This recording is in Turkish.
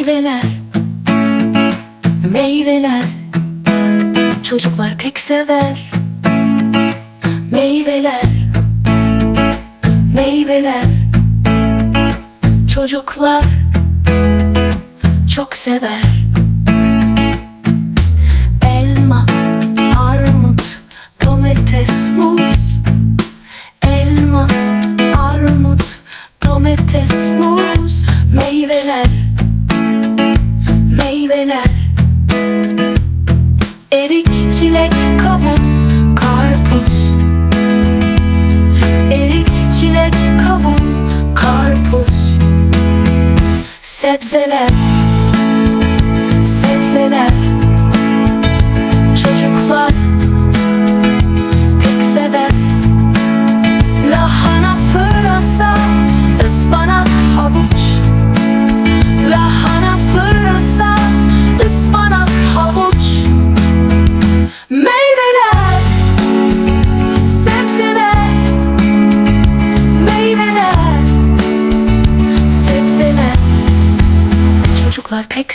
Meyveler. Meyveler. Çocuklar pek sever. Meyveler. Meyveler. Çocuklar çok sever. Elma, armut, domates, muz. Elma, armut, domates, çilek, kavun, karpuz. Erik, çilek, kavun, karpuz. Sebzeler Sebzeler Çocuklar pek